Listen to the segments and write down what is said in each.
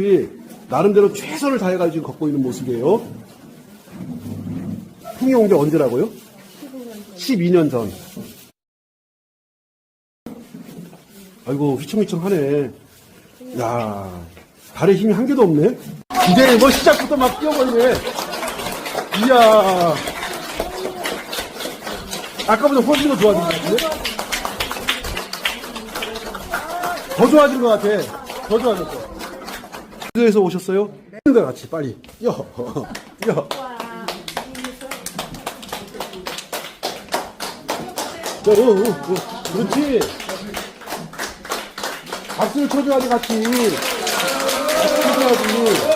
이 나름대로 최선을 다해가지고 걷고 있는 모습이에요. 풍이 온 게 언제라고요? 12년 전. 아이고 휘청휘청하네. 야 발에 힘이 한 개도 없네. 기대해 뭐 시작부터 막 뛰어버리네. 이야. 아까보다 훨씬 더 좋아진 것 같은데? 더 좋아진 것 같아. 더 좋아졌어. 에서 오셨어요? 네. 같이 빨리. 뛰어 뛰어 자, 어, 어, 어, 그렇지. 박수를 쳐줘야지 같이. 박수 쳐줘야지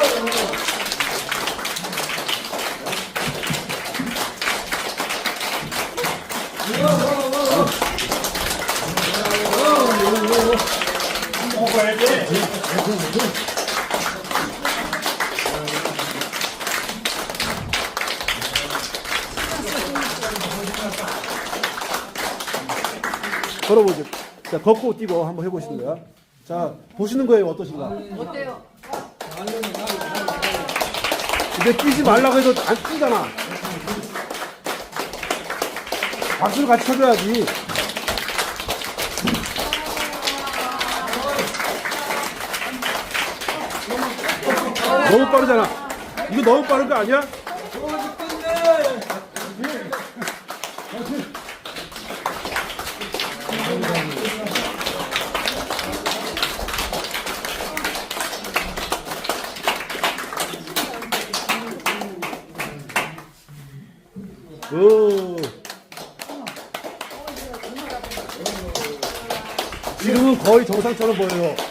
걸어보죠. 자 걷고 뛰고 한번 해보시는 거야. 자 보시는 거예요. 어떠신가? 어때요? 근데 뛰지 말라고 해도 안 뛰잖아. 박수를 같이 쳐줘야지. 너무 빠르잖아. 이거 너무 빠른 거 아니야? 오. 지금은 거의 정상처럼 보여요.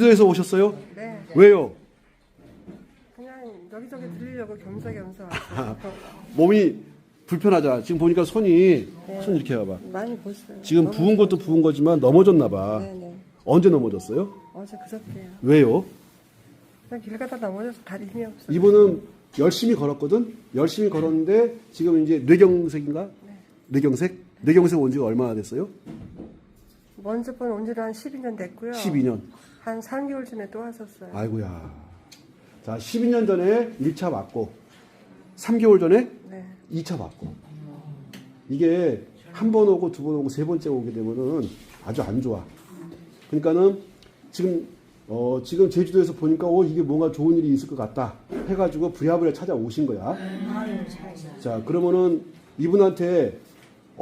어디에서 오셨어요? 네. 왜요? 그냥 여기저기 들리려고 겸사겸사. 몸이 불편하잖아. 지금 보니까 손이 손 이렇게 해봐. 많이 보세요. 지금 부은 것도 부은 거지만 넘어졌나 봐. 네네. 언제 넘어졌어요? 어제 그저께요. 왜요? 그냥 길 가다 넘어져서 다리 힘이 없어요. 이분은 열심히 걸었거든. 열심히 걸었는데 지금 이제 뇌경색인가? 뇌경색? 뇌경색 온 지가 얼마나 됐어요? 먼저 번온 지는 한 12년 됐고요. 12년. 한 3개월 전에 또 왔었어요. 아이고야. 자, 12년 전에 1차 맞고 3개월 전에 네. 2차 맞고 이게 한 번 오고 두 번 오고 세 번째 오게 되면은 아주 안 좋아. 그러니까는 지금 어 지금 제주도에서 보니까 어 이게 뭔가 좋은 일이 있을 것 같다 해가지고 부랴부랴 찾아오신 거야. 자 그러면은 이분한테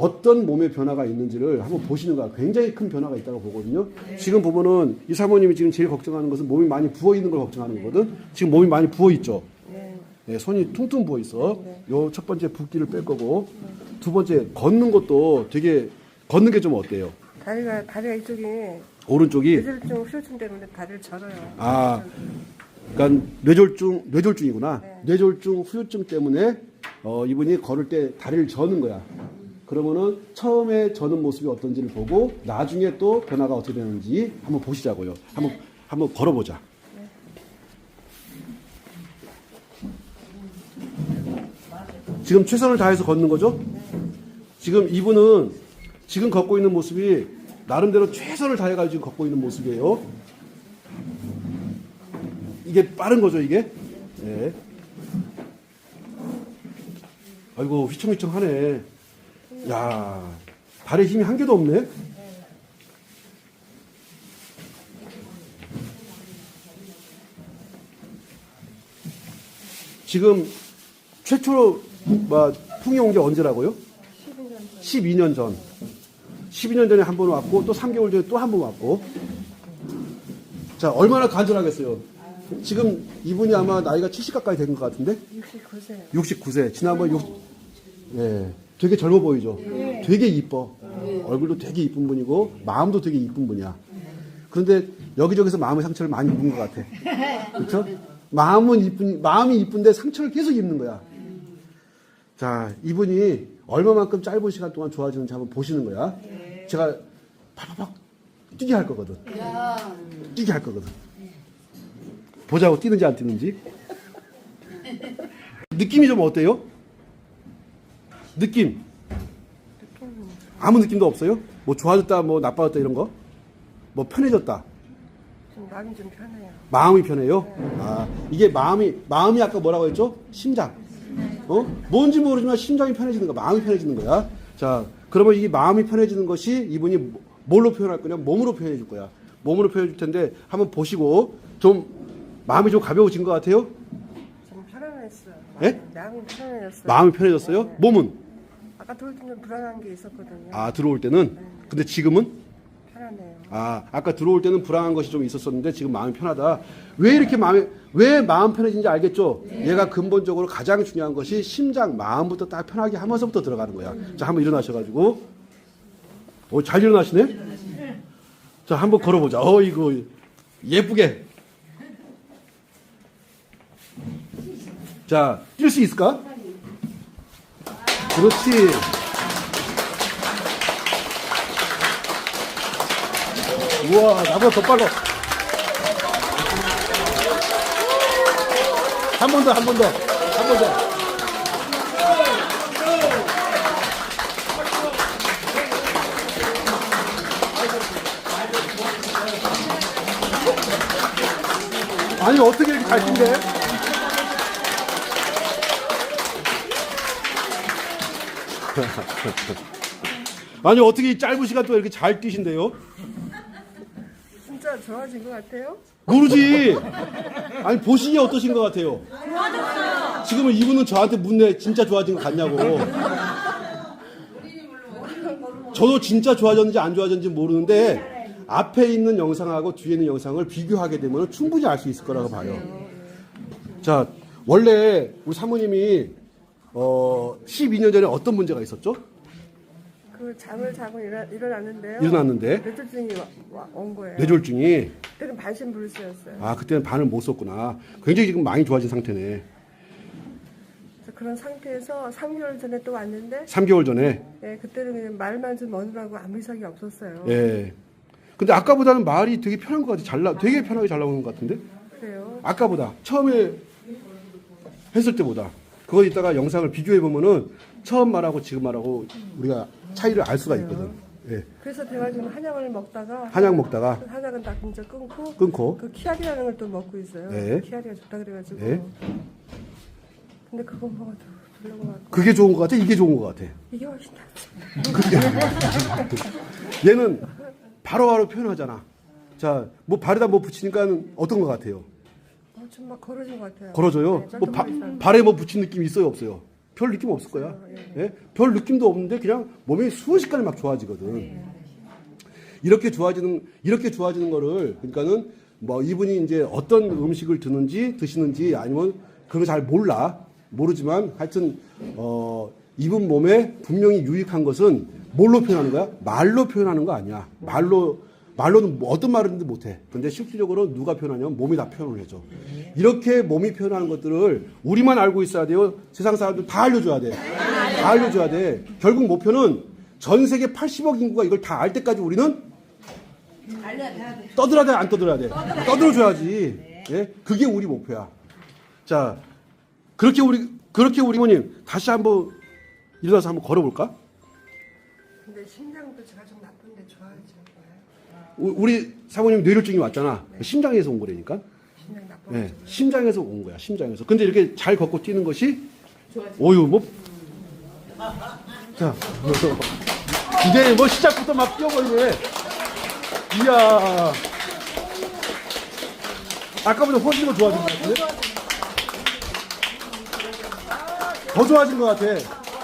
어떤 몸의 변화가 있는지를 한번 보시는 거야. 굉장히 큰 변화가 있다고 보거든요. 지금 보면은 이 사모님이 지금 제일 걱정하는 것은 몸이 많이 부어 있는 걸 걱정하는 거거든. 지금 몸이 많이 부어 있죠. 네. 네, 손이 퉁퉁 부어 있어. 요 첫 번째 붓기를 뺄 거고 두 번째 걷는 것도 되게 걷는 게 좀 어때요? 다리가 다리가 이쪽이 오른쪽이 뇌졸중 후유증 때문에 다리를 절어요. 아, 그러니까 뇌졸중 뇌졸중이구나. 네. 뇌졸중 후유증 때문에 어, 이분이 걸을 때 다리를 저는 거야. 그러면은 처음에 저는 모습이 어떤지를 보고 나중에 또 변화가 어떻게 되는지 한번 보시자고요. 한번 한번 걸어보자. 지금 최선을 다해서 걷는 거죠? 지금 이분은 지금 걷고 있는 모습이 나름대로 최선을 다해가지고 걷고 있는 모습이에요. 이게 빠른 거죠, 이게? 네. 아이고, 휘청휘청 하네. 야 발에 힘이 한 개도 없네. 지금 최초로 뭐 풍이 온 게 언제라고요? 12년 전. 12년 전에 한 번 왔고 또 3개월 전에 또 한 번 왔고. 자, 얼마나 간절하겠어요. 지금 이분이 아마 나이가 70 가까이 된 것 같은데? 69세요. 69세. 지난번 6, 예, 되게 젊어 보이죠? 되게 이뻐. 얼굴도 되게 이쁜 분이고, 마음도 되게 이쁜 분이야. 그런데 여기저기서 마음의 상처를 많이 입은 것 같아. 그렇죠? 마음은 이쁜, 마음이 이쁜데 상처를 계속 입는 거야. 자, 이분이 얼마만큼 짧은 시간 동안 좋아지는지 한번 보시는 거야. 제가 팍팍팍 뛰게 할 거거든. 뛰게 할 거거든. 보자고 뛰는지 안 뛰는지. 느낌이 좀 어때요? 느낌. 아무 느낌도 없어요? 뭐 좋아졌다, 뭐 나빠졌다 이런 거? 뭐 편해졌다. 좀 마음이 좀 편해요. 마음이 편해요? 아, 이게 마음이, 마음이 아까 뭐라고 했죠? 심장. 어? 뭔지 모르지만 심장이 편해지는 거야. 마음이 편해지는 거야. 자, 그러면 이 마음이 편해지는 것이 이분이 뭐- 뭘로 표현할 거냐? 몸으로 표현해 줄 거야. 몸으로 표현해 줄 텐데 한번 보시고 좀 마음이 좀 가벼워진 것 같아요? 좀 편안했어요. 예? 마음이 편안해졌어요. 마음이 편해졌어요? 몸은? 아까 들어올 때는 불안한 게 있었거든요. 아, 들어올 때는? 근데 지금은? 편안해요. 아, 아까 들어올 때는 불안한 것이 좀 있었었는데 지금 마음이 편하다. 왜 이렇게 마음이 왜 마음 편해진지 알겠죠? 얘가 근본적으로 가장 중요한 것이 심장, 마음부터 딱 편하게 하면서부터 들어가는 거야. 자, 한번 일어나셔가지고, 오, 잘 일어나시네. 자, 한번 걸어보자. 어, 이거 예쁘게. 자, 뛸 수 있을까? 그렇지. 우와, 나보다 더 빨라. 한 번 더, 한 번 더, 한 번 더. 아니, 어떻게 이렇게 잘 뛴대? 아니, 어떻게 이 짧은 시간 동안 이렇게 잘 뛰신대요? 진짜 좋아진 것 같아요. 모르지. 아니 보시기에 어떠신 것 같아요? 지금은 이분은 저한테 묻네. 진짜 좋아진 것 같냐고. 저도 진짜 좋아졌는지 안 좋아졌는지 모르는데 앞에 있는 영상하고 뒤에 있는 영상을 비교하게 되면 충분히 알 수 있을 거라고 봐요. 자, 원래 우리 사모님이 어 12년 전에 어떤 문제가 있었죠? 그 잠을 자고 일어, 일어났는데요. 일어났는데 뇌졸중이 와- 와- 온 거예요. 뇌졸중이 그때는 반신불수였어요. 아 그때는 반을 못 썼구나. 굉장히 지금 많이 좋아진 상태네. 그래서 그런 상태에서 3개월 전에 또 왔는데 3개월 전에 예, 그때는 그냥 말만 좀 얻으라고 아무 이상이 없었어요. 예. 근데 아까보다는 말이 되게 편한 것 같아. 잘 나, 되게 편하게 잘 나오는 것 같은데? 그래요. 아까보다. 처음에 했을 때보다. 그거 이따가 영상을 비교해 보면은 처음 말하고 지금 말하고 우리가 차이를 알 수가 있거든. 예. 그래서 제가 지금 한약을 먹다가 한약 먹다가 그 한약은 다 진짜 끊고 끊고. 그 키알이라는 걸 또 먹고 있어요. 네. 키알이가 좋다 그래가지고. 네. 근데 그거 먹어도 별로 것 같고 그게 좋은 것 같아? 이게 좋은 것 같아? 이게 훨씬 낫죠. 얘는 바로바로 표현하잖아. 자, 뭐 발에다 뭐 붙이니까 어떤 것 같아요? 어, 좀막 걸어진 것 같아요. 걸어줘요? 네, 뭐 바, 발에 뭐 붙인 느낌 있어요? 없어요? 별 느낌 없을 거야. 예? 별 느낌도 없는데 그냥 몸이 순식간에 막 좋아지거든. 이렇게 좋아지는 이렇게 좋아지는 거를 그러니까는 뭐 이분이 이제 어떤 음식을 드는지 드시는지 아니면 거잘 몰라 모르지만 하여튼 어 이분 몸에 분명히 유익한 것은 뭘로 표현하는 거야? 말로 표현하는 거 아니야. 말로 말로는 뭐 어떤 말인지 못해. 근데 실질적으로 누가 표현하냐면 몸이 다 표현을 해줘. 이렇게 몸이 표현하는 것들을 우리만 알고 있어야 돼요. 세상 사람들 다 알려줘야 돼. 다 알려줘야 돼. 결국 목표는 전 세계 80억 인구가 이걸 다 알 때까지 우리는 떠들어야 돼, 안 떠들어야 돼? 떠들어줘야지. 예? 그게 우리 목표야. 자, 그렇게 우리, 그렇게 우리 모님, 다시 한번 일어나서 한번 걸어볼까? 근데 심장도 제가 좀 나쁜데 거예요. 우- 우리 사모님 뇌졸중이 왔잖아. 심장에서 온 거라니까. 심장 예, 심장에서 온 거야, 심장에서. 근데 이렇게 잘 걷고 뛰는 것이, 오유, 뭐. 자, 이제 뭐 시작부터 막 뛰어버리네. 이야. 아까보다 훨씬 더 좋아진 것 같은데? 더 좋아진 것 같아.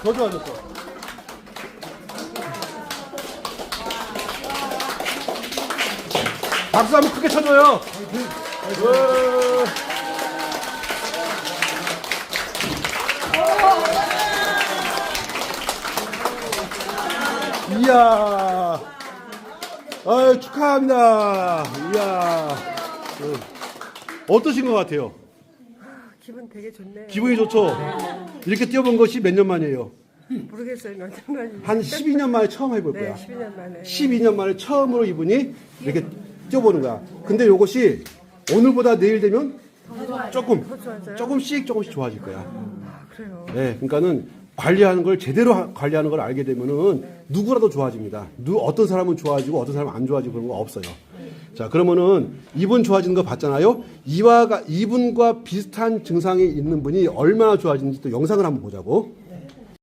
더 좋아졌어. 박수 한번 크게 쳐줘요. 으. 이야. 아 축하합니다. 이야. 어. 어떠신 것 같아요? 기분 되게 좋네요. 기분이 좋죠? 이렇게 뛰어본 것이 몇 년 만이에요? 모르겠어요, 몇년 만인지. 한 12년 만에 처음 해볼 네, 거야. 12년 만에. 12년 만에 처음으로 이분이 이렇게 뛰어보는 거야. 근데 이것이 오늘보다 내일 되면 조금? 조금씩 조금씩 좋아질 거야. 아, 그래요. 네, 그러니까는 관리하는 걸 제대로 하- 관리하는 걸 알게 되면은 누구라도 좋아집니다. 누 어떤 사람은 좋아지고 어떤 사람은 안 좋아지고 그런 거 없어요. 자, 그러면은 이분 좋아지는 거 봤잖아요. 이와 가 이분과 비슷한 증상이 있는 분이 얼마나 좋아지는지 또 영상을 한번 보자고.